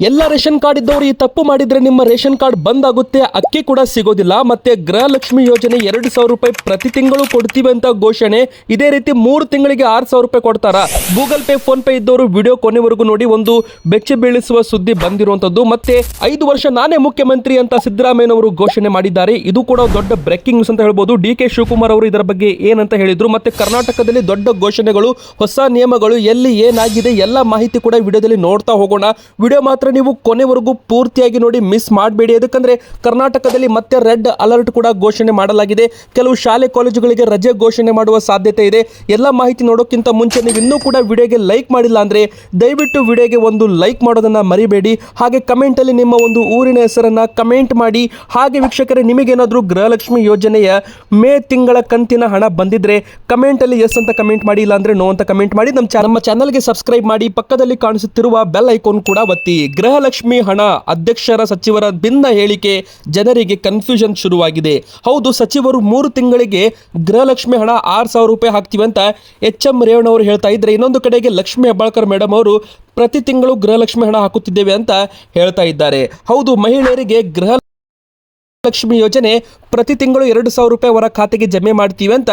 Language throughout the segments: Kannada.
ಎಲ್ಲ ರೇಷನ್ ಕಾರ್ಡ್ ಇದ್ದವರು ಈ ತಪ್ಪು ಮಾಡಿದ್ರೆ ನಿಮ್ಮ ರೇಷನ್ ಕಾರ್ಡ್ ಬಂದ್ ಆಗುತ್ತೆ ಅಕ್ಕಿ ಕೂಡ ಸಿಗೋದಿಲ್ಲ, ಮತ್ತೆ ಗೃಹಲಕ್ಷ್ಮಿ ಯೋಜನೆ ಎರಡು ಸಾವಿರ ರೂಪಾಯಿ ಪ್ರತಿ ತಿಂಗಳು ಕೊಡ್ತೀವಿ ಅಂತ ಘೋಷಣೆ, ಇದೇ ರೀತಿ ಮೂರು ತಿಂಗಳಿಗೆ ಆರು ಸಾವಿರ ರೂಪಾಯಿ ಕೊಡ್ತಾರ? ಗೂಗಲ್ ಪೇ ಫೋನ್ ಪೇ ಇದ್ದವರು ವಿಡಿಯೋ ಕೊನೆವರೆಗೂ ನೋಡಿ, ಒಂದು ಬೆಚ್ಚಿ ಬೀಳಿಸುವ ಸುದ್ದಿ ಬಂದಿರುವಂತದ್ದು ಮತ್ತೆ ಐದು ವರ್ಷ ನಾನೇ ಮುಖ್ಯಮಂತ್ರಿ ಅಂತ ಸಿದ್ದರಾಮಯ್ಯನವರು ಘೋಷಣೆ ಮಾಡಿದ್ದಾರೆ. ಇದು ಕೂಡ ದೊಡ್ಡ ಬ್ರೇಕಿಂಗ್ ನ್ಯೂಸ್ ಅಂತ ಹೇಳ್ಬೋದು. ಡಿ ಕೆ ಶಿವಕುಮಾರ್ ಅವರು ಇದರ ಬಗ್ಗೆ ಏನಂತ ಹೇಳಿದ್ರು. ಮತ್ತೆ ಕರ್ನಾಟಕದಲ್ಲಿ ದೊಡ್ಡ ಘೋಷಣೆಗಳು, ಹೊಸ ನಿಯಮಗಳು ಎಲ್ಲಿ ಏನಾಗಿದೆ, ಎಲ್ಲ ಮಾಹಿತಿ ಕೂಡ ವಿಡಿಯೋದಲ್ಲಿ ನೋಡ್ತಾ ಹೋಗೋಣ. ವಿಡಿಯೋ ಮಾತ್ರ ನೀವು ಕೊನೆವರೆಗೂ ಪೂರ್ತಿಯಾಗಿ ನೋಡಿ ಮಿಸ್ ಮಾಡಬೇಡಿ. ಯಾಕಂದ್ರೆ ಕರ್ನಾಟಕದಲ್ಲಿ ಮತ್ತೆ ರೆಡ್ ಅಲರ್ಟ್ ಕೂಡ ಘೋಷಣೆ ಮಾಡಲಾಗಿದೆ. ಕೆಲವು ಶಾಲೆ ಕಾಲೇಜುಗಳಿಗೆ ರಜೆ ಘೋಷಣೆ ಮಾಡುವ ಸಾಧ್ಯತೆ ಇದೆ. ಎಲ್ಲ ಮಾಹಿತಿ ನೋಡೋಕ್ಕಿಂತ ಮುಂಚೆ ನೀವು ಇನ್ನೂ ಕೂಡ ವಿಡಿಯೋಗೆ ಲೈಕ್ ಮಾಡಿಲ್ಲ ಅಂದ್ರೆ ದಯವಿಟ್ಟು ವಿಡಿಯೋಗೆ ಒಂದು ಲೈಕ್ ಮಾಡೋದನ್ನ ಮರಿಬೇಡಿ. ಹಾಗೆ ಕಮೆಂಟಲ್ಲಿ ನಿಮ್ಮ ಒಂದು ಊರಿನ ಹೆಸರನ್ನ ಕಮೆಂಟ್ ಮಾಡಿ. ಹಾಗೆ ವೀಕ್ಷಕರೇ, ನಿಮಗೇನಾದರೂ ಗೃಹಲಕ್ಷ್ಮಿ ಯೋಜನೆಯ ಮೇ ತಿಂಗಳ ಕಂತಿನ ಹಣ ಬಂದಿದ್ರೆ ಕಮೆಂಟಲ್ಲಿ ಎಸ್ ಅಂತ ಕಮೆಂಟ್ ಮಾಡಿ ಇಲ್ಲ ಅಂದ್ರೆ ನೋ ಅಂತ ಕಮೆಂಟ್ ಮಾಡಿ. ನಮ್ಮ ಚಾನಲ್ಗೆ ಸಬ್ಸ್ಕ್ರೈಬ್ ಮಾಡಿ. ಪಕ್ಕದಲ್ಲಿ ಕಾಣಿಸುತ್ತಿರುವ ಬೆಲ್ ಐಕಾನ್ ಕೂಡ ಒತ್ತಿ. ಗೃಹಲಕ್ಷ್ಮಿ ಹಣ ಅಧ್ಯಕ್ಷರ ಸಚಿವರ ಭಿನ್ನ ಹೇಳಿಕೆ ಜನರಿಗೆ ಕನ್ಫ್ಯೂಷನ್ ಶುರುವಾಗಿದೆ. ಹೌದು, ಸಚಿವರು ಮೂರು ತಿಂಗಳಿಗೆ ಗೃಹಲಕ್ಷ್ಮಿ ಹಣ ಆರು ಸಾವಿರ ರೂಪಾಯಿ ಹಾಕ್ತೀವಿ ಅಂತ ಎಚ್ ಎಂ ರೇವಣ್ಣ ಅವರು ಹೇಳ್ತಾ ಇದ್ರೆ ಇನ್ನೊಂದು ಕಡೆಗೆ ಲಕ್ಷ್ಮಿ ಹೆಬ್ಬಾಳ್ಕರ್ ಮೇಡಮ್ ಅವರು ಪ್ರತಿ ತಿಂಗಳು ಗೃಹಲಕ್ಷ್ಮಿ ಹಣ ಹಾಕುತ್ತಿದ್ದೇವೆ ಅಂತ ಹೇಳ್ತಾ ಇದ್ದಾರೆ. ಹೌದು, ಮಹಿಳೆಯರಿಗೆ ಗೃಹ ಲಕ್ಷ್ಮಿ ಯೋಜನೆ ಪ್ರತಿ ತಿಂಗಳು ಎರಡು ಸಾವಿರ ರೂಪಾಯಿ ಅವರ ಖಾತೆಗೆ ಜಮೆ ಮಾಡ್ತೀವಿ ಅಂತ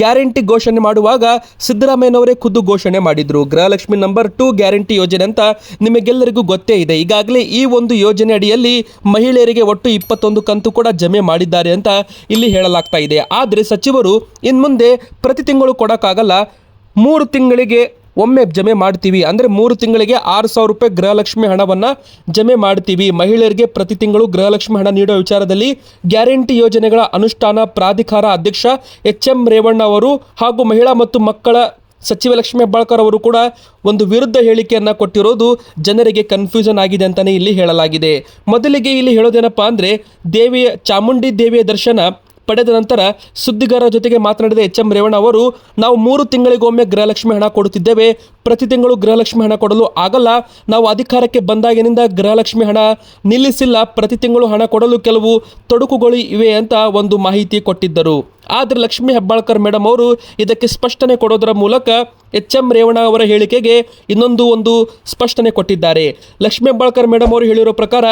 ಗ್ಯಾರಂಟಿ ಘೋಷಣೆ ಮಾಡುವಾಗ ಸಿದ್ದರಾಮಯ್ಯನವರೇ ಖುದ್ದು ಘೋಷಣೆ ಮಾಡಿದ್ರು. ಗೃಹಲಕ್ಷ್ಮಿ ನಂಬರ್ ಟೂ ಗ್ಯಾರಂಟಿ ಯೋಜನೆ ಅಂತ ನಿಮಗೆಲ್ಲರಿಗೂ ಗೊತ್ತೇ ಇದೆ. ಈಗಾಗಲೇ ಈ ಒಂದು ಯೋಜನೆ ಅಡಿಯಲ್ಲಿ ಮಹಿಳೆಯರಿಗೆ ಒಟ್ಟು ಇಪ್ಪತ್ತೊಂದು ಕಂತು ಕೂಡ ಜಮೆ ಮಾಡಿದ್ದಾರೆ ಅಂತ ಇಲ್ಲಿ ಹೇಳಲಾಗ್ತಾ ಇದೆ. ಆದರೆ ಸಚಿವರು ಇನ್ಮುಂದೆ ಪ್ರತಿ ತಿಂಗಳು ಕೊಡೋಕ್ಕಾಗಲ್ಲ, ಮೂರು ತಿಂಗಳಿಗೆ ಒಮ್ಮೆ ಜಮೆ ಮಾಡ್ತೀವಿ. ಅಂದರೆ ಮೂರು ತಿಂಗಳಿಗೆ ಆರು ಸಾವಿರ ರೂಪಾಯಿ ಗೃಹಲಕ್ಷ್ಮಿ ಹಣವನ್ನು ಜಮೆ ಮಾಡ್ತೀವಿ. ಮಹಿಳೆಯರಿಗೆ ಪ್ರತಿ ತಿಂಗಳು ಗೃಹಲಕ್ಷ್ಮಿ ಹಣ ನೀಡುವ ವಿಚಾರದಲ್ಲಿ ಗ್ಯಾರಂಟಿ ಯೋಜನೆಗಳ ಅನುಷ್ಠಾನ ಪ್ರಾಧಿಕಾರ ಅಧ್ಯಕ್ಷ ಎಚ್ ಎಂ ರೇವಣ್ಣ ಅವರು ಹಾಗೂ ಮಹಿಳಾ ಮತ್ತು ಮಕ್ಕಳ ಸಚಿವ ಲಕ್ಷ್ಮೀ ಹೆಬ್ಬಾಳ್ಕರ್ ಅವರು ಕೂಡ ಒಂದು ವಿರುದ್ಧ ಹೇಳಿಕೆಯನ್ನು ಕೊಟ್ಟಿರೋದು ಜನರಿಗೆ ಕನ್ಫ್ಯೂಷನ್ ಆಗಿದೆ ಅಂತಲೇ ಇಲ್ಲಿ ಹೇಳಲಾಗಿದೆ. ಮೊದಲಿಗೆ ಇಲ್ಲಿ ಹೇಳೋದೇನಪ್ಪ ಅಂದರೆ ದೇವಿಯ ಚಾಮುಂಡಿ ದೇವಿಯ ದರ್ಶನ ಪಡೆದ ನಂತರ ಸುದ್ದಿಗಾರರ ಜೊತೆಗೆ ಮಾತನಾಡಿದ ಎಚ್ ಎಂ ರೇವಣ್ಣ ಅವರು, ನಾವು ಮೂರು ತಿಂಗಳಿಗೊಮ್ಮೆ ಗೃಹಲಕ್ಷ್ಮಿ ಹಣ ಕೊಡುತ್ತಿದ್ದೇವೆ. ಪ್ರತಿ ತಿಂಗಳು ಗೃಹಲಕ್ಷ್ಮಿ ಹಣ ಕೊಡಲು ಆಗಲ್ಲ. ನಾವು ಅಧಿಕಾರಕ್ಕೆ ಬಂದಾಗಿನಿಂದ ಗೃಹಲಕ್ಷ್ಮಿ ಹಣ ನಿಲ್ಲಿಸಿಲ್ಲ. ಪ್ರತಿ ತಿಂಗಳು ಹಣ ಕೊಡಲು ಕೆಲವು ತೊಡಕುಗಳು ಇವೆ ಅಂತ ಒಂದು ಮಾಹಿತಿ ಕೊಟ್ಟಿದ್ದರು. ಆದರೆ ಲಕ್ಷ್ಮಿ ಹೆಬ್ಬಾಳ್ಕರ್ ಮೇಡಮ್ ಅವರು ಇದಕ್ಕೆ ಸ್ಪಷ್ಟನೆ ಕೊಡೋದರ ಮೂಲಕ ಎಚ್ ಎಂ ರೇವಣ್ಣ ಅವರ ಹೇಳಿಕೆಗೆ ಇನ್ನೊಂದು ಒಂದು ಸ್ಪಷ್ಟನೆ ಕೊಟ್ಟಿದ್ದಾರೆ. ಲಕ್ಷ್ಮಿ ಹೆಬ್ಬಾಳ್ಕರ್ ಮೇಡಮ್ ಅವರು ಹೇಳಿರೋ ಪ್ರಕಾರ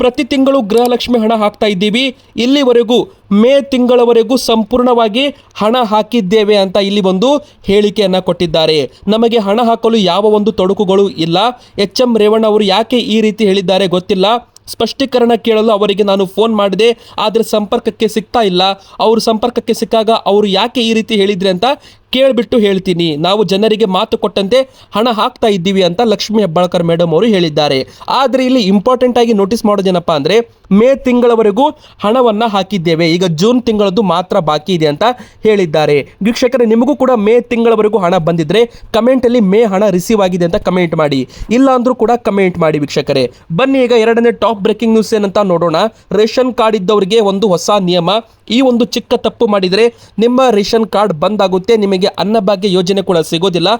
ಪ್ರತಿ ತಿಂಗಳು ಗೃಹಲಕ್ಷ್ಮಿ ಹಣ ಹಾಕ್ತಾ ಇದ್ದೀವಿ. ಇಲ್ಲಿವರೆಗೂ ಮೇ ತಿಂಗಳವರೆಗೂ ಸಂಪೂರ್ಣವಾಗಿ ಹಣ ಹಾಕಿದ್ದೇವೆ ಅಂತ ಇಲ್ಲಿ ಒಂದು ಹೇಳಿಕೆಯನ್ನು ಕೊಟ್ಟಿದ್ದಾರೆ. ನಮಗೆ ಹಣ ಹಾಕಲು ಯಾವ ಒಂದು ತೊಡಕುಗಳು ಇಲ್ಲ. ಎಚ್ ಎಂ ರೇವಣ್ಣ ಅವರು ಯಾಕೆ ಈ ರೀತಿ ಹೇಳಿದ್ದಾರೆ ಗೊತ್ತಿಲ್ಲ. ಸ್ಪಷ್ಟೀಕರಣ ಕೇಳಲು ಅವರಿಗೆ ನಾನು ಫೋನ್ ಮಾಡಿದೆ. ಆದರೆ ಸಂಪರ್ಕಕ್ಕೆ ಸಿಗ್ತಾ ಇಲ್ಲ. ಅವರು ಸಂಪರ್ಕಕ್ಕೆ ಸಿಕ್ಕಾಗ ಅವರು ಯಾಕೆ ಈ ರೀತಿ ಹೇಳಿದ್ರೆ ಅಂತ ಕೇಳಿಬಿಟ್ಟು ಹೇಳ್ತೀನಿ. ನಾವು ಜನರಿಗೆ ಮಾತು ಕೊಟ್ಟಂತೆ ಹಣ ಹಾಕ್ತಾ ಇದ್ದೀವಿ ಅಂತ ಲಕ್ಷ್ಮೀ ಹೆಬ್ಬಾಳ್ಕರ್ ಮೇಡಮ್ ಅವರು ಹೇಳಿದ್ದಾರೆ. ಆದರೆ ಇಲ್ಲಿ ಇಂಪಾರ್ಟೆಂಟ್ ಆಗಿ ನೋಟಿಸ್ ಮಾಡೋದೇನಪ್ಪ ಅಂದರೆ ಮೇ ತಿಂಗಳವರೆಗೂ ಹಣವನ್ನು ಹಾಕಿದ್ದೇವೆ. ಈಗ ಜೂನ್ ತಿಂಗಳದ್ದು ಮಾತ್ರ ಬಾಕಿ ಇದೆ ಅಂತ ಹೇಳಿದ್ದಾರೆ. ವೀಕ್ಷಕರೇ, ನಿಮಗೂ ಕೂಡ ಮೇ ತಿಂಗಳವರೆಗೂ ಹಣ ಬಂದಿದ್ರೆ ಕಮೆಂಟಲ್ಲಿ ಮೇ ಹಣ ರಿಸೀವ್ ಆಗಿದೆ ಅಂತ ಕಮೆಂಟ್ ಮಾಡಿ. ಇಲ್ಲ ಅಂದ್ರೂ ಕೂಡ ಕಮೆಂಟ್ ಮಾಡಿ ವೀಕ್ಷಕರೇ. ಬನ್ನಿ ಈಗ ಎರಡನೇ ಟಾಪ್ ಬ್ರೇಕಿಂಗ್ ನ್ಯೂಸ್ ಏನಂತ ನೋಡೋಣ. ರೇಷನ್ ಕಾರ್ಡ್ ಇದ್ದವರಿಗೆ ಒಂದು ಹೊಸ ನಿಯಮ. ಈ ಒಂದು ಚಿಕ್ಕ ತಪ್ಪು ಮಾಡಿದರೆ ನಿಮ್ಮ ರೇಷನ್ ಕಾರ್ಡ್ ಬಂದ್ ಆಗುತ್ತೆ. ನಿಮಗೆ ಅನ್ನಭಾಗ್ಯ ಯೋಜನೆ ಕೂಡ ಸಿಗೋದಿಲ್ಲ.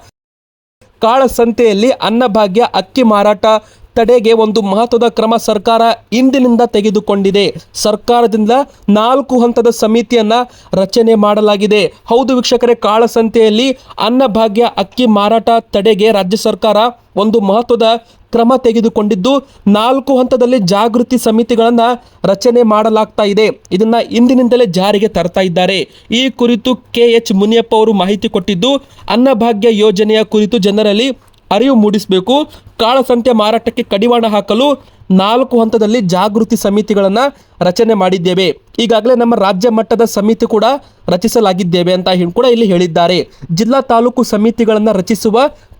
ಕಾಳಸಂತೆಯಲ್ಲಿ ಅನ್ನಭಾಗ್ಯ ಅಕ್ಕಿ ಮಾರಾಟ ತಡೆಗೆ ಒಂದು ಮಹತ್ವದ ಕ್ರಮ ಸರ್ಕಾರ ಇಂದಿನಿಂದ ತೆಗೆದುಕೊಂಡಿದೆ. ಸರ್ಕಾರದಿಂದ ನಾಲ್ಕು ಹಂತದ ಸಮಿತಿಯನ್ನ ರಚನೆ ಮಾಡಲಾಗಿದೆ. ಹೌದು ವೀಕ್ಷಕರೇ, ಕಾಳಸಂತೆಯಲ್ಲಿ ಅನ್ನಭಾಗ್ಯ, ಅಕ್ಕಿ ಮಾರಾಟ ತಡೆಗೆ ರಾಜ್ಯ ಸರ್ಕಾರ ಒಂದು ಮಹತ್ವದ ಕ್ರಮ ತೆಗೆದುಕೊಂಡಿದ್ದು, ನಾಲ್ಕು ಹಂತದಲ್ಲಿ ಜಾಗೃತಿ ಸಮಿತಿಗಳನ್ನು ರಚನೆ ಮಾಡಲಾಗ್ತಾ ಇದೆ. ಇದನ್ನ ಇಂದಿನಿಂದಲೇ ಜಾರಿಗೆ ತರ್ತಾ ಇದ್ದಾರೆ. ಈ ಕುರಿತು ಕೆ ಎಚ್ ಮುನಿಯಪ್ಪ ಅವರು ಮಾಹಿತಿ ಕೊಟ್ಟಿದ್ದು, ಅನ್ನಭಾಗ್ಯ ಯೋಜನೆಯ ಕುರಿತು ಜನರಲ್ಲಿ ಅರಿವು ಮೂಡಿಸಬೇಕು. ಕಾಳಸಂತೆ ಮಾರಾಟಕ್ಕೆ ಕಡಿವಾಣ ಹಾಕಲು ನಾಲ್ಕು ಹಂತದಲ್ಲಿ ಜಾಗೃತಿ ಸಮಿತಿಗಳನ್ನು ರಚನೆ ಮಾಡಿದ್ದೇವೆ. ಈಗಾಗಲೇ ನಮ್ಮ ರಾಜ್ಯ ಮಟ್ಟದ ಸಮಿತಿ ಕೂಡ ರಚಿಸಲಾಗಿದ್ದೇವೆ ಅಂತ ಕೂಡ ಇಲ್ಲಿ ಹೇಳಿದ್ದಾರೆ. ಜಿಲ್ಲಾ ತಾಲೂಕು ಸಮಿತಿಗಳನ್ನು ರಚಿಸುವ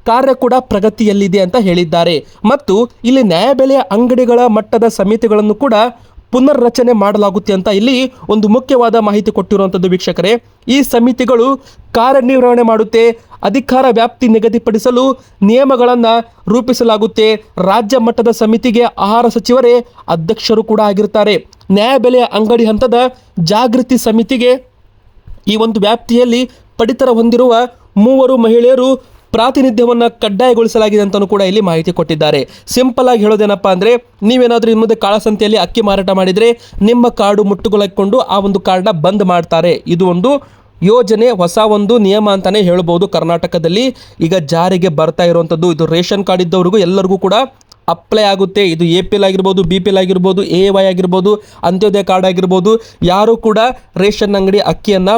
ಕಾರ್ಯ ಕೂಡ ಪ್ರಗತಿಯಲ್ಲಿದೆ ಅಂತ ಹೇಳಿದ್ದಾರೆ. ಮತ್ತು ಇಲ್ಲಿ ನ್ಯಾಯಬೆಲೆಯ ಅಂಗಡಿಗಳ ಮಟ್ಟದ ಸಮಿತಿಗಳನ್ನು ಕೂಡ ಪುನರ್ರಚನೆ ಮಾಡಲಾಗುತ್ತೆ ಅಂತ ಇಲ್ಲಿ ಒಂದು ಮುಖ್ಯವಾದ ಮಾಹಿತಿ ಕೊಟ್ಟಿರುವಂಥದ್ದು ವೀಕ್ಷಕರೇ. ಈ ಸಮಿತಿಗಳು ಕಾರ್ಯನಿರ್ವಹಣೆ ಮಾಡುತ್ತೆ, ಅಧಿಕಾರ ವ್ಯಾಪ್ತಿ ನಿಗದಿಪಡಿಸಲು ನಿಯಮಗಳನ್ನು ರೂಪಿಸಲಾಗುತ್ತೆ. ರಾಜ್ಯ ಮಟ್ಟದ ಸಮಿತಿಗೆ ಆಹಾರ ಸಚಿವರೇ ಅಧ್ಯಕ್ಷರು ಕೂಡ ಆಗಿರ್ತಾರೆ. ನ್ಯಾಯಬೆಲೆಯ ಅಂಗಡಿ ಹಂತದ ಜಾಗೃತಿ ಸಮಿತಿಗೆ ಈ ಒಂದು ವ್ಯಾಪ್ತಿಯಲ್ಲಿ ಪಡಿತರ ಹೊಂದಿರುವ ಮೂವರು ಮಹಿಳೆಯರು ಪ್ರಾತಿನಿಧ್ಯವನ್ನು ಕಡ್ಡಾಯಗೊಳಿಸಲಾಗಿದೆ ಅಂತಲೂ ಕೂಡ ಇಲ್ಲಿ ಮಾಹಿತಿ ಕೊಟ್ಟಿದ್ದಾರೆ. ಸಿಂಪಲ್ ಆಗಿ ಹೇಳೋದೇನಪ್ಪ ಅಂದರೆ, ನೀವೇನಾದರೂ ಇನ್ನು ಮುಂದೆ ಕಾಳಸಂತೆಯಲ್ಲಿ ಅಕ್ಕಿ ಮಾರಾಟ ಮಾಡಿದರೆ ನಿಮ್ಮ ಕಾರ್ಡು ಮುಟ್ಟುಗೊಳಕೊಂಡು ಆ ಒಂದು ಕಾರ್ಡನ್ನ ಬಂದ್ ಮಾಡ್ತಾರೆ. ಇದು ಒಂದು ಯೋಜನೆ, ಹೊಸ ಒಂದು ನಿಯಮ ಅಂತಲೇ ಹೇಳ್ಬೋದು ಕರ್ನಾಟಕದಲ್ಲಿ. ಈಗ ಜಾರಿಗೆ ಬರ್ತಾ ಇರುವಂಥದ್ದು ಇದು ರೇಷನ್ ಕಾರ್ಡ್ ಇದ್ದವರಿಗೂ ಎಲ್ಲರಿಗೂ ಕೂಡ ಅಪ್ಲೈ ಆಗುತ್ತೆ. ಇದು ಎ ಪಿ ಎಲ್ ಆಗಿರ್ಬೋದು, ಬಿ ಪಿ ಎಲ್ ಆಗಿರ್ಬೋದು, ಎ ವೈ ಆಗಿರ್ಬೋದು, ಅಂತ್ಯೋದಯ ಕಾರ್ಡ್ ಆಗಿರ್ಬೋದು, ಯಾರು ಕೂಡ ರೇಷನ್ ಅಂಗಡಿ ಅಕ್ಕಿಯನ್ನು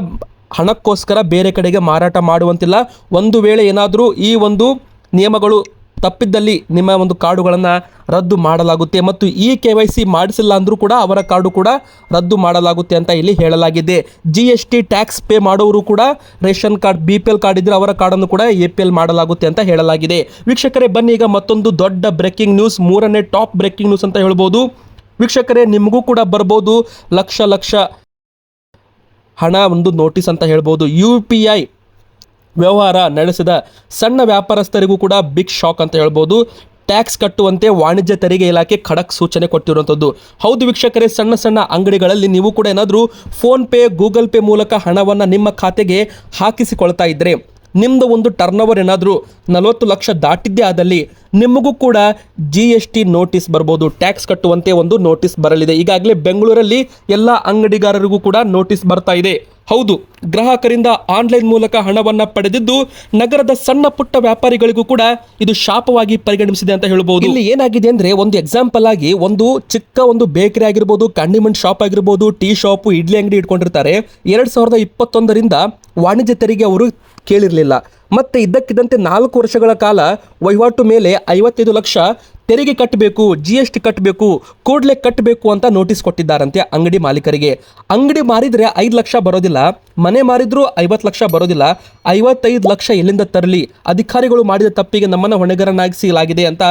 ಹಣಕ್ಕೋಸ್ಕರ ಬೇರೆ ಕಡೆಗೆ ಮಾರಾಟ ಮಾಡುವಂತಿಲ್ಲ. ಒಂದು ವೇಳೆ ಏನಾದರೂ ಈ ಒಂದು ನಿಯಮಗಳು ತಪ್ಪಿದ್ದಲ್ಲಿ ನಿಮ್ಮ ಒಂದು ಕಾರ್ಡುಗಳನ್ನು ರದ್ದು ಮಾಡಲಾಗುತ್ತೆ ಮತ್ತು ಈ ಕೆ ವೈ ಸಿ ಮಾಡಿಸಿಲ್ಲ ಅಂದರೂ ಕೂಡ ಅವರ ಕಾರ್ಡು ಕೂಡ ರದ್ದು ಮಾಡಲಾಗುತ್ತೆ ಅಂತ ಇಲ್ಲಿ ಹೇಳಲಾಗಿದೆ. G S T tax pay ಮಾಡೋರು ಕೂಡ ration card, B P L card ಇದ್ದರೆ ಅವರ ಕಾರ್ಡನ್ನು ಕೂಡ ಎ ಪಿ ಎಲ್ ಮಾಡಲಾಗುತ್ತೆ ಅಂತ ಹೇಳಲಾಗಿದೆ. ವೀಕ್ಷಕರೇ, ಬನ್ನಿ ಈಗ ಮತ್ತೊಂದು ದೊಡ್ಡ ಬ್ರೇಕಿಂಗ್ ನ್ಯೂಸ್, ಮೂರನೇ ಟಾಪ್ ಬ್ರೇಕಿಂಗ್ ನ್ಯೂಸ್ ಅಂತ ಹೇಳ್ಬೋದು. ವೀಕ್ಷಕರೇ, ನಿಮಗೂ ಕೂಡ ಬರ್ಬೋದು ಲಕ್ಷ ಲಕ್ಷ ಹಣ ಒಂದು ನೋಟಿಸ್ ಅಂತ ಹೇಳ್ಬೋದು. ಯು ಪಿ ಐ ವ್ಯವಹಾರ ನಡೆಸಿದ ಸಣ್ಣ ವ್ಯಾಪಾರಸ್ಥರಿಗೂ ಕೂಡ ಬಿಗ್ ಶಾಕ್ ಅಂತ ಹೇಳ್ಬೋದು. ಟ್ಯಾಕ್ಸ್ ಕಟ್ಟುವಂತೆ ವಾಣಿಜ್ಯ ತೆರಿಗೆ ಇಲಾಖೆ ಖಡಕ್ ಸೂಚನೆ ಕೊಟ್ಟಿರುವಂಥದ್ದು. ಹೌದು ವೀಕ್ಷಕರೇ, ಸಣ್ಣ ಸಣ್ಣ ಅಂಗಡಿಗಳಲ್ಲಿ ನೀವು ಕೂಡ ಏನಾದರೂ ಫೋನ್ ಪೇ ಗೂಗಲ್ ಪೇ ಮೂಲಕ ಹಣವನ್ನು ನಿಮ್ಮ ಖಾತೆಗೆ ಹಾಕಿಸಿಕೊಳ್ತಾ ಇದ್ದರೆ ನಿಮ್ಮದು ಒಂದು ಟರ್ನ್ ಓವರ್ ಏನಾದರೂ ನಲವತ್ತು ಲಕ್ಷ ದಾಟಿದ್ದೇ ಆದಲ್ಲಿ ನಿಮಗೂ ಕೂಡ ಜಿ ಎಸ್ ಟಿ ನೋಟಿಸ್ ಬರ್ಬೋದು. ಟ್ಯಾಕ್ಸ್ ಕಟ್ಟುವಂತೆ ಒಂದು ನೋಟಿಸ್ ಬರಲಿದೆ. ಈಗಾಗಲೇ ಬೆಂಗಳೂರಲ್ಲಿ ಎಲ್ಲ ಅಂಗಡಿಗಾರರಿಗೂ ಕೂಡ ನೋಟಿಸ್ ಬರ್ತಾ ಇದೆ. ಹೌದು, ಗ್ರಾಹಕರಿಂದ ಆನ್ಲೈನ್ ಮೂಲಕ ಹಣವನ್ನು ಪಡೆದಿದ್ದು ನಗರದ ಸಣ್ಣ ಪುಟ್ಟ ವ್ಯಾಪಾರಿಗಳಿಗೂ ಕೂಡ ಇದು ಶಾಪವಾಗಿ ಪರಿಗಣಿಸಿದೆ ಅಂತ ಹೇಳ್ಬೋದು. ಇಲ್ಲಿ ಏನಾಗಿದೆ ಅಂದ್ರೆ ಒಂದು ಎಕ್ಸಾಂಪಲ್ ಆಗಿ ಒಂದು ಚಿಕ್ಕ ಒಂದು ಬೇಕರಿ ಆಗಿರ್ಬೋದು ಕಂಡಿಮೆಂಟ್ ಶಾಪ್ ಆಗಿರ್ಬೋದು, ಟೀ ಶಾಪ್ ಇಡ್ಲಿ ಅಂಗಡಿ ಇಟ್ಕೊಂಡಿರ್ತಾರೆ. ಎರಡ್ ಸಾವಿರದ ಇಪ್ಪತ್ತೊಂದರಿಂದ ವಾಣಿಜ್ಯ ತೆರಿಗೆ ಅವರು ಕೇಳಿರಲಿಲ್ಲ. ಮತ್ತೆ ಇದ್ದಕ್ಕಿದ್ದಂತೆ ನಾಲ್ಕು ವರ್ಷಗಳ ಕಾಲ ವಹಿವಾಟು ಮೇಲೆ ಐವತ್ತೈದು ಲಕ್ಷ ತೆರಿಗೆ ಕಟ್ಟಬೇಕು ಜಿ ಎಸ್ ಟಿ ಕಟ್ಟಬೇಕು, ಕೂಡಲೇ ಕಟ್ಟಬೇಕು ಅಂತ ನೋಟಿಸ್ ಕೊಟ್ಟಿದ್ದಾರಂತೆ ಅಂಗಡಿ ಮಾಲೀಕರಿಗೆ. ಅಂಗಡಿ ಮಾರಿದ್ರೆ ಐದು ಲಕ್ಷ ಬರೋದಿಲ್ಲ, ಮನೆ ಮಾರಿದ್ರೂ ಐವತ್ತು ಲಕ್ಷ ಬರೋದಿಲ್ಲ, ಐವತ್ತೈದು ಲಕ್ಷ ಎಲ್ಲಿಂದ ತರಲಿ, ಅಧಿಕಾರಿಗಳು ಮಾಡಿದ ತಪ್ಪಿಗೆ ನಮ್ಮನ್ನು ಹೊಣೆಗಾರನಾಗಿಸಲಾಗಿದೆ ಅಂತ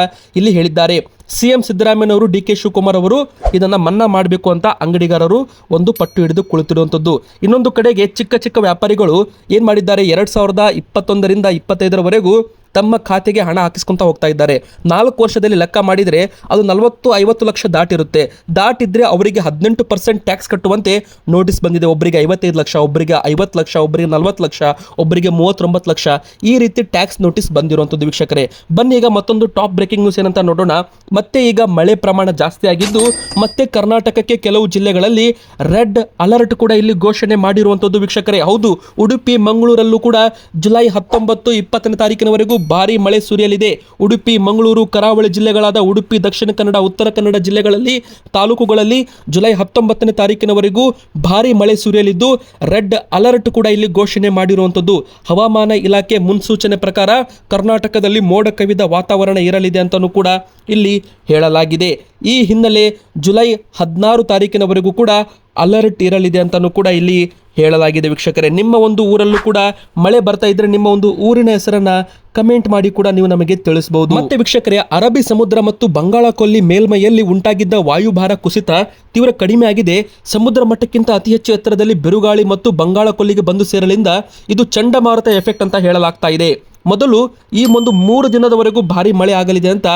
ಇಲ್ಲಿ ಹೇಳಿದ್ದಾರೆ. ಸಿಎಂ ಸಿದ್ದರಾಮಯ್ಯನವರು, ಡಿ ಕೆ ಶಿವಕುಮಾರ್ ಅವರು ಇದನ್ನ ಮನ್ನಾ ಮಾಡಬೇಕು ಅಂತ ಅಂಗಡಿಗಾರರು ಒಂದು ಪಟ್ಟು ಹಿಡಿದು ಕುಳಿತಿರುವಂಥದ್ದು. ಇನ್ನೊಂದು ಕಡೆಗೆ ಚಿಕ್ಕ ಚಿಕ್ಕ ವ್ಯಾಪಾರಿಗಳು ಏನು ಮಾಡಿದ್ದಾರೆ, ಎರಡು ಸಾವಿರದ ಇಪ್ಪತ್ತೊಂದರಿಂದ ಇಪ್ಪತ್ತೈದರವರೆಗೂ ತಮ್ಮ ಖಾತೆಗೆ ಹಣ ಹಾಕಿಸ್ಕೊಂತ ಹೋಗ್ತಾ ಇದ್ದಾರೆ. ನಾಲ್ಕು ವರ್ಷದಲ್ಲಿ ಲೆಕ್ಕ ಮಾಡಿದರೆ ಅದು ನಲವತ್ತು, ಐವತ್ತು ಲಕ್ಷ ದಾಟಿರುತ್ತೆ. ದಾಟಿದ್ರೆ ಅವರಿಗೆ ಹದಿನೆಂಟು ಪರ್ಸೆಂಟ್ ಟ್ಯಾಕ್ಸ್ ಕಟ್ಟುವಂತೆ ನೋಟಿಸ್ ಬಂದಿದೆ. ಒಬ್ಬರಿಗೆ ಐವತ್ತೈದು ಲಕ್ಷ ಒಬ್ಬರಿಗೆ ಐವತ್ತು ಲಕ್ಷ ಒಬ್ಬರಿಗೆ ನಲವತ್ತು ಲಕ್ಷ ಒಬ್ಬರಿಗೆ ಮೂವತ್ತೊಂಬತ್ತು ಲಕ್ಷ ಈ ರೀತಿ ಟ್ಯಾಕ್ಸ್ ನೋಟಿಸ್ ಬಂದಿರುವಂಥದ್ದು ವೀಕ್ಷಕರೇ. ಬನ್ನಿ ಈಗ ಮತ್ತೊಂದು ಟಾಪ್ ಬ್ರೇಕಿಂಗ್ ನ್ಯೂಸ್ ಏನಂತ ನೋಡೋಣ. ಮತ್ತೆ ಈಗ ಮಳೆ ಪ್ರಮಾಣ ಜಾಸ್ತಿ ಆಗಿದ್ದು ಮತ್ತೆ ಕರ್ನಾಟಕಕ್ಕೆ ಕೆಲವು ಜಿಲ್ಲೆಗಳಲ್ಲಿ ರೆಡ್ ಅಲರ್ಟ್ ಕೂಡ ಇಲ್ಲಿ ಘೋಷಣೆ ಮಾಡಿರುವಂಥದ್ದು ವೀಕ್ಷಕರೇ. ಹೌದು, ಉಡುಪಿ, ಮಂಗಳೂರಲ್ಲೂ ಕೂಡ ಜುಲೈ ಹತ್ತೊಂಬತ್ತು, ಇಪ್ಪತ್ತನೇ ತಾರೀಕಿನವರೆಗೂ ಭಾರಿ ಮಳೆ ಸುರಿಯಲಿದೆ. ಉಡುಪಿ, ಮಂಗಳೂರು, ಕರಾವಳಿ ಜಿಲ್ಲೆಗಳಾದ ಉಡುಪಿ, ದಕ್ಷಿಣ ಕನ್ನಡ, ಉತ್ತರ ಕನ್ನಡ ಜಿಲ್ಲೆಗಳಲ್ಲಿ ತಾಲೂಕುಗಳಲ್ಲಿ ಜುಲೈ ಹತ್ತೊಂಬತ್ತನೇ ತಾರೀಕಿನವರೆಗೂ ಭಾರಿ ಮಳೆ ಸುರಿಯಲಿದ್ದು, ರೆಡ್ ಅಲರ್ಟ್ ಕೂಡ ಇಲ್ಲಿ ಘೋಷಣೆ ಮಾಡಿರುವಂಥದ್ದು. ಹವಾಮಾನ ಇಲಾಖೆ ಮುನ್ಸೂಚನೆ ಪ್ರಕಾರ ಕರ್ನಾಟಕದಲ್ಲಿ ಮೋಡ ಕವಿದ ವಾತಾವರಣ ಇರಲಿದೆ ಅಂತಲೂ ಕೂಡ ಇಲ್ಲಿ ಹೇಳಲಾಗಿದೆ. ಈ ಹಿನ್ನೆಲೆ ಜುಲೈ ಹದಿನಾರು ತಾರೀಕಿನವರೆಗೂ ಕೂಡ ಅಲರ್ಟ್ ಇರಲಿದೆ ಅಂತಲೂ ಕೂಡ ಇಲ್ಲಿ ಹೇಳಲಾಗಿದೆ ವೀಕ್ಷಕರೇ. ನಿಮ್ಮ ಒಂದು ಊರಲ್ಲೂ ಕೂಡ ಮಳೆ ಬರ್ತಾ ಇದ್ರೆ ನಿಮ್ಮ ಒಂದು ಊರಿನ ಹೆಸರನ್ನ ಕಮೆಂಟ್ ಮಾಡಿ ಕೂಡ ನೀವು ನಮಗೆ ತಿಳಿಸಬಹುದು ಮತ್ತೆ ವೀಕ್ಷಕರೇ, ಅರಬ್ಬಿ ಸಮುದ್ರ ಮತ್ತು ಬಂಗಾಳ ಕೊಲ್ಲಿ ಮೇಲ್ಮೈಯಲ್ಲಿ ಉಂಟಾಗಿದ್ದ ವಾಯುಭಾರ ಕುಸಿತ ತೀವ್ರ ಕಡಿಮೆ ಆಗಿದೆ. ಸಮುದ್ರ ಮಟ್ಟಕ್ಕಿಂತ ಅತಿ ಹೆಚ್ಚು ಎತ್ತರದಲ್ಲಿ ಬಿರುಗಾಳಿ ಮತ್ತು ಬಂಗಾಳ ಕೊಲ್ಲಿಗೆ ಬಂದು ಸೇರಲಿಂದ ಇದು ಚಂಡಮಾರುತ ಎಫೆಕ್ಟ್ ಅಂತ ಹೇಳಲಾಗ್ತಾ ಇದೆ. ಮೊದಲು ಈ ಒಂದು ಮೂರು ದಿನದವರೆಗೂ ಭಾರಿ ಮಳೆ ಆಗಲಿದೆ ಅಂತ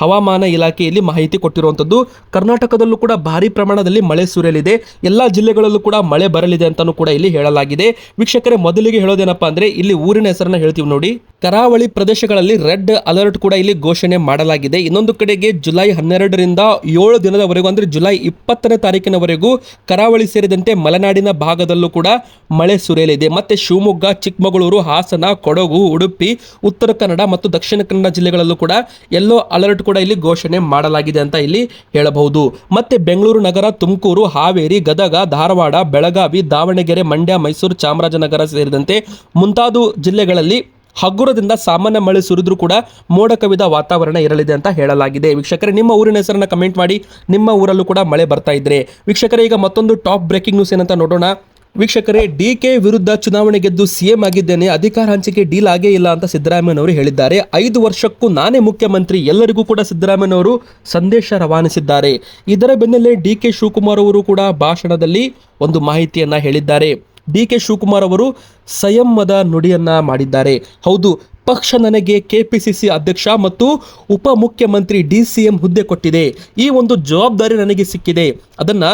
ಹವಾಮಾನ ಇಲಾಖೆಯಲ್ಲಿ ಮಾಹಿತಿ ಕೊಟ್ಟಿರುವಂಥದ್ದು. ಕರ್ನಾಟಕದಲ್ಲೂ ಕೂಡ ಭಾರಿ ಪ್ರಮಾಣದಲ್ಲಿ ಮಳೆ ಸುರಿಯಲಿದೆ. ಎಲ್ಲ ಜಿಲ್ಲೆಗಳಲ್ಲೂ ಕೂಡ ಮಳೆ ಬರಲಿದೆ ಅಂತಲೂ ಕೂಡ ಇಲ್ಲಿ ಹೇಳಲಾಗಿದೆ. ವೀಕ್ಷಕರೇ, ಮೊದಲಿಗೆ ಹೇಳೋದೇನಪ್ಪ ಅಂದ್ರೆ ಇಲ್ಲಿ ಊರಿನ ಹೆಸರನ್ನ ಹೇಳ್ತೀವಿ ನೋಡಿ. ಕರಾವಳಿ ಪ್ರದೇಶಗಳಲ್ಲಿ ರೆಡ್ ಅಲರ್ಟ್ ಕೂಡ ಇಲ್ಲಿ ಘೋಷಣೆ ಮಾಡಲಾಗಿದೆ. ಇನ್ನೊಂದು ಕಡೆಗೆ ಜುಲೈ ಹನ್ನೆರಡರಿಂದ ಏಳು ದಿನದವರೆಗೂ ಅಂದರೆ ಜುಲೈ ಇಪ್ಪತ್ತನೇ ತಾರೀಕಿನವರೆಗೂ ಕರಾವಳಿ ಸೇರಿದಂತೆ ಮಲೆನಾಡಿನ ಭಾಗದಲ್ಲೂ ಕೂಡ ಮಳೆ ಸುರಿಯಲಿದೆ. ಮತ್ತೆ ಶಿವಮೊಗ್ಗ, ಚಿಕ್ಕಮಗಳೂರು, ಹಾಸನ, ಕೊಡಗು, ಉಡುಪಿ, ಉತ್ತರ ಕನ್ನಡ ಮತ್ತು ದಕ್ಷಿಣ ಕನ್ನಡ ಜಿಲ್ಲೆಗಳಲ್ಲೂ ಕೂಡ ಎಲ್ಲೋ ಅಲರ್ಟ್ ಕೂಡ ಇಲ್ಲಿ ಘೋಷಣೆ ಮಾಡಲಾಗಿದೆ ಅಂತ ಇಲ್ಲಿ ಹೇಳಬಹುದು. ಮತ್ತೆ ಬೆಂಗಳೂರು ನಗರ, ತುಮಕೂರು, ಹಾವೇರಿ, ಗದಗ, ಧಾರವಾಡ, ಬೆಳಗಾವಿ, ದಾವಣಗೆರೆ, ಮಂಡ್ಯ, ಮೈಸೂರು, ಚಾಮರಾಜನಗರ ಸೇರಿದಂತೆ ಮುಂತಾದ ಜಿಲ್ಲೆಗಳಲ್ಲಿ ಹಗುರದಿಂದ ಸಾಮಾನ್ಯ ಮಳೆ ಸುರಿದ್ರೂ ಕೂಡ ಮೋಡ ಕವಿದ ವಾತಾವರಣ ಇರಲಿದೆ ಅಂತ ಹೇಳಲಾಗಿದೆ. ವೀಕ್ಷಕರೇ, ನಿಮ್ಮ ಊರಿನ ಹೆಸರನ್ನ ಕಮೆಂಟ್ ಮಾಡಿ. ನಿಮ್ಮ ಊರಲ್ಲೂ ಕೂಡ ಮಳೆ ಬರ್ತಾ ಇದ್ರೆ. ವೀಕ್ಷಕರೇ, ಈಗ ಮತ್ತೊಂದು ಟಾಪ್ ಬ್ರೇಕಿಂಗ್ ನ್ಯೂಸ್ ಏನಂತ ನೋಡೋಣ. ವೀಕ್ಷಕರೇ, ಡಿ ಕೆ ವಿರುದ್ಧ ಚುನಾವಣೆ ಗೆದ್ದು ಸಿಎಂ ಆಗಿದ್ದೇನೆ. ಅಧಿಕಾರ ಹಂಚಿಕೆ ಡೀಲ್ ಆಗೇ ಇಲ್ಲ ಅಂತ ಸಿದ್ದರಾಮಯ್ಯನವರು ಹೇಳಿದ್ದಾರೆ. ಐದು ವರ್ಷಕ್ಕೂ ನಾನೇ ಮುಖ್ಯಮಂತ್ರಿ. ಎಲ್ಲರಿಗೂ ಕೂಡ ಸಿದ್ದರಾಮಯ್ಯನವರು ಸಂದೇಶ ರವಾನಿಸಿದ್ದಾರೆ. ಇದರ ಬೆನ್ನಲ್ಲೇ ಡಿ ಕೆ ಶಿವಕುಮಾರ್ ಅವರು ಕೂಡ ಭಾಷಣದಲ್ಲಿ ಒಂದು ಮಾಹಿತಿಯನ್ನ ಹೇಳಿದ್ದಾರೆ. ಡಿ ಕೆ ಶಿವಕುಮಾರ್ ಅವರು ಸಂಯಮದ ನುಡಿಯನ್ನ ಮಾಡಿದ್ದಾರೆ. ಹೌದು, ಪಕ್ಷ ನನಗೆ ಕೆಪಿಸಿಸಿ ಅಧ್ಯಕ್ಷ ಮತ್ತು ಉಪಮುಖ್ಯಮಂತ್ರಿ ಡಿ ಸಿ ಎಂ ಹುದ್ದೆ ಕೊಟ್ಟಿದೆ. ಈ ಒಂದು ಜವಾಬ್ದಾರಿ ನನಗೆ ಸಿಕ್ಕಿದೆ. ಅದನ್ನ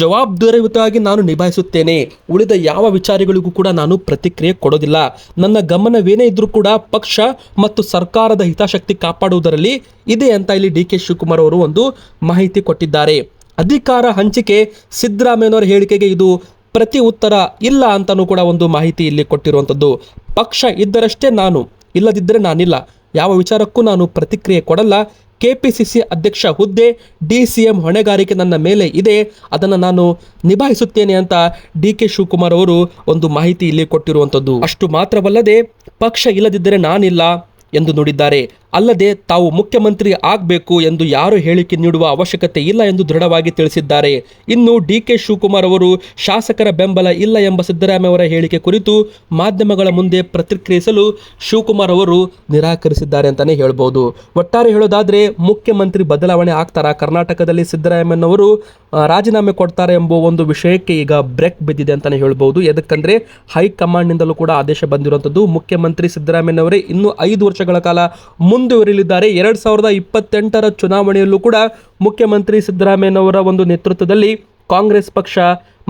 ಜವಾಬ್ದಾರಿಯುತವಾಗಿ ನಾನು ನಿಭಾಯಿಸುತ್ತೇನೆ. ಉಳಿದ ಯಾವ ವಿಚಾರಗಳಿಗೂ ಕೂಡ ನಾನು ಪ್ರತಿಕ್ರಿಯೆ ಕೊಡೋದಿಲ್ಲ. ನನ್ನ ಗಮನವೇನೇ ಇದ್ರೂ ಕೂಡ ಪಕ್ಷ ಮತ್ತು ಸರ್ಕಾರದ ಹಿತಾಸಕ್ತಿ ಕಾಪಾಡುವುದರಲ್ಲಿ ಇದೆ ಅಂತ ಇಲ್ಲಿ ಡಿ ಕೆ ಶಿವಕುಮಾರ್ ಅವರು ಒಂದು ಮಾಹಿತಿ ಕೊಟ್ಟಿದ್ದಾರೆ. ಅಧಿಕಾರ ಹಂಚಿಕೆ, ಸಿದ್ದರಾಮಯ್ಯನವರ ಹೇಳಿಕೆಗೆ ಇದು ಪ್ರತಿ ಉತ್ತರ ಇಲ್ಲ ಅಂತಲೂ ಕೂಡ ಒಂದು ಮಾಹಿತಿ ಇಲ್ಲಿ ಕೊಟ್ಟಿರುವಂಥದ್ದು. ಪಕ್ಷ ಇದ್ದರಷ್ಟೇ ನಾನು, ಇಲ್ಲದಿದ್ದರೆ ನಾನಿಲ್ಲ. ಯಾವ ವಿಚಾರಕ್ಕೂ ನಾನು ಪ್ರತಿಕ್ರಿಯೆ ಕೊಡಲ್ಲ. ಕೆಪಿಸಿಸಿ ಅಧ್ಯಕ್ಷ ಹುದ್ದೆ ಡಿ ಸಿ ಎಂ ಹೊಣೆಗಾರಿಕೆ ನನ್ನ ಮೇಲೆ ಇದೆ. ಅದನ್ನು ನಾನು ನಿಭಾಯಿಸುತ್ತೇನೆ ಅಂತ ಡಿ ಕೆ ಶಿವಕುಮಾರ್ ಅವರು ಒಂದು ಮಾಹಿತಿ ಇಲ್ಲಿ ಕೊಟ್ಟಿರುವಂಥದ್ದು. ಅಷ್ಟು ಮಾತ್ರವಲ್ಲದೆ, ಪಕ್ಷ ಇಲ್ಲದಿದ್ದರೆ ನಾನಿಲ್ಲ. ಎಂದು ನುಡಿದ್ದಾರೆ. ಅಲ್ಲದೆ ತಾವು ಮುಖ್ಯಮಂತ್ರಿ ಆಗಬೇಕು ಎಂದು ಯಾರು ಹೇಳಿಕೆ ನೀಡುವ ಅವಶ್ಯಕತೆ ಇಲ್ಲ ಎಂದು ದೃಢವಾಗಿ ತಿಳಿಸಿದ್ದಾರೆ. ಇನ್ನು ಡಿ ಕೆ ಶಿವಕುಮಾರ್ ಅವರು ಶಾಸಕರ ಬೆಂಬಲ ಇಲ್ಲ ಎಂಬ ಸಿದ್ದರಾಮಯ್ಯ ಅವರ ಹೇಳಿಕೆ ಕುರಿತು ಮಾಧ್ಯಮಗಳ ಮುಂದೆ ಪ್ರತಿಕ್ರಿಯಿಸಲು ಶಿವಕುಮಾರ್ ಅವರು ನಿರಾಕರಿಸಿದ್ದಾರೆ ಅಂತಾನೆ ಹೇಳ್ಬೋದು. ಒಟ್ಟಾರೆ ಹೇಳೋದಾದ್ರೆ ಮುಖ್ಯಮಂತ್ರಿ ಬದಲಾವಣೆ ಆಗ್ತಾರಾ? ಕರ್ನಾಟಕದಲ್ಲಿ ಸಿದ್ದರಾಮಯ್ಯನವರು ರಾಜೀನಾಮೆ ಕೊಡ್ತಾರೆ ಎಂಬ ಒಂದು ವಿಷಯಕ್ಕೆ ಈಗ ಬ್ರೇಕ್ ಬಿದ್ದಿದೆ ಅಂತಾನೆ ಹೇಳ್ಬೋದು. ಎದಕ್ಕಂದ್ರೆ ಹೈಕಮಾಂಡ್ನಿಂದಲೂ ಕೂಡ ಆದೇಶ ಬಂದಿರುವಂಥದ್ದು ಮುಖ್ಯಮಂತ್ರಿ ಸಿದ್ದರಾಮಯ್ಯನವರೇ. ಇನ್ನೂ ಐದು ವರ್ಷಗಳ ಕಾಲ ಮುಂದುವರಿಯಲಿದ್ದಾರೆ. ಎರಡು ಸಾವಿರದ ಇಪ್ಪತ್ತೆಂಟರ ಚುನಾವಣೆಯಲ್ಲೂ ಕೂಡ ಮುಖ್ಯಮಂತ್ರಿ ಸಿದ್ದರಾಮಯ್ಯನವರ ಒಂದು ನೇತೃತ್ವದಲ್ಲಿ ಕಾಂಗ್ರೆಸ್ ಪಕ್ಷ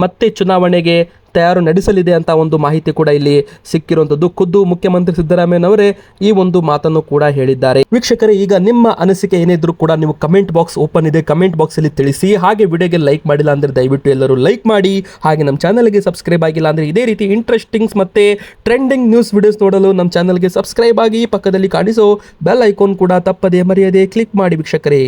ಮತ್ತೆ ಚುನಾವಣೆಗೆ ತಯಾರು ನಡೆಸಲಿದೆ ಅಂತ ಒಂದು ಮಾಹಿತಿ ಕೂಡ ಇಲ್ಲಿ ಸಿಕ್ಕಿರುವಂಥದ್ದು ಖುದ್ದು ಮುಖ್ಯಮಂತ್ರಿ ಸಿದ್ದರಾಮಯ್ಯನವರೇ ಈ ಒಂದು ಮಾತನ್ನು ಕೂಡ ಹೇಳಿದ್ದಾರೆ. ವೀಕ್ಷಕರೇ, ಈಗ ನಿಮ್ಮ ಅನಿಸಿಕೆ ಏನಿದ್ರು ಕೂಡ ನೀವು ಕಮೆಂಟ್ ಬಾಕ್ಸ್ ಓಪನ್ ಇದೆ. ಕಮೆಂಟ್ ಬಾಕ್ಸ್ ಅಲ್ಲಿ ತಿಳಿಸಿ, ಹಾಗೆ ವಿಡಿಯೋಗೆ ಲೈಕ್ ಮಾಡಿಲ್ಲ ಅಂದ್ರೆ ದಯವಿಟ್ಟು ಎಲ್ಲರೂ ಲೈಕ್ ಮಾಡಿ. ಹಾಗೆ ನಮ್ಮ ಚಾನಲ್ಗೆ ಸಬ್ಸ್ಕ್ರೈಬ್ ಆಗಿಲ್ಲ ಅಂದ್ರೆ ಇದೇ ರೀತಿ ಇಂಟ್ರೆಸ್ಟಿಂಗ್ಸ್ ಮತ್ತೆ ಟ್ರೆಂಡಿಂಗ್ ನ್ಯೂಸ್ ವಿಡಿಯೋಸ್ ನೋಡಲು ನಮ್ಮ ಚಾನಲ್ಗೆ ಸಬ್ಸ್ಕ್ರೈಬ್ ಆಗಿ ಪಕ್ಕದಲ್ಲಿ ಕಾಣಿಸೋ ಬೆಲ್ ಐಕಾನ್ ಕೂಡ ತಪ್ಪದೆ ಮರೆಯದೆ ಕ್ಲಿಕ್ ಮಾಡಿ ವೀಕ್ಷಕರೇ.